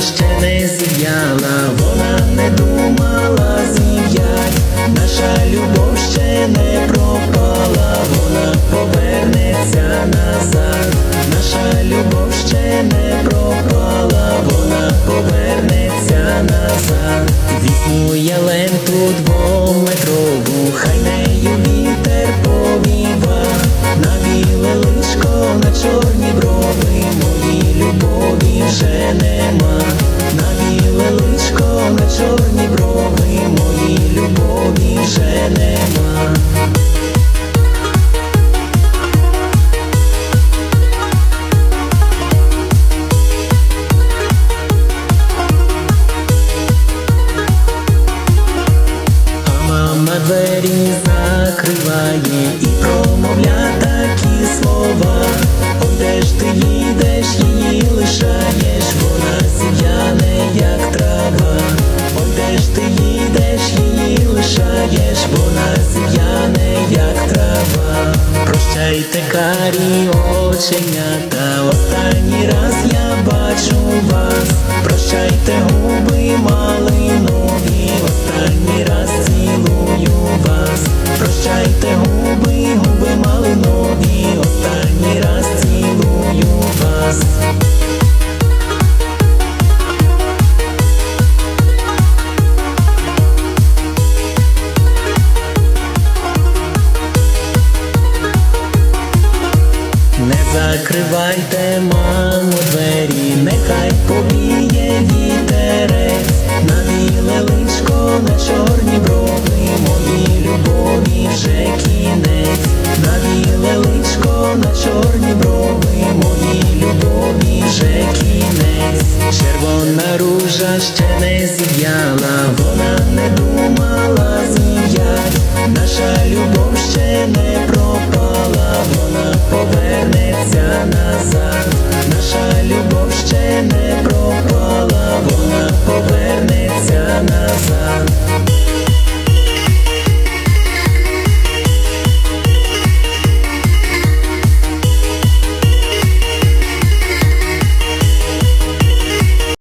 ще не зів'яла, вона не думала зів'ять, наша любов ще не пропала, вона повернеться назад, наша любов ще не пропала, вона повернеться назад. Візьму я ленту двометрову, вже нема, на біле личко, на чорні брови, мої любові вже нема. А мама двері закриває і промовля Прощайте, карі оченята, останній раз я бачу вас. Прощайте, губи малинові, останній раз цілую вас. Прощайте, губи Чекайте, мамо, двері, нехай повіє вітерець, на біле личко, на чорні брови, мої любові вже кінець, на біле личко, на чорні брови, мої любові вже кінець, червона ружа ще не зів'яла.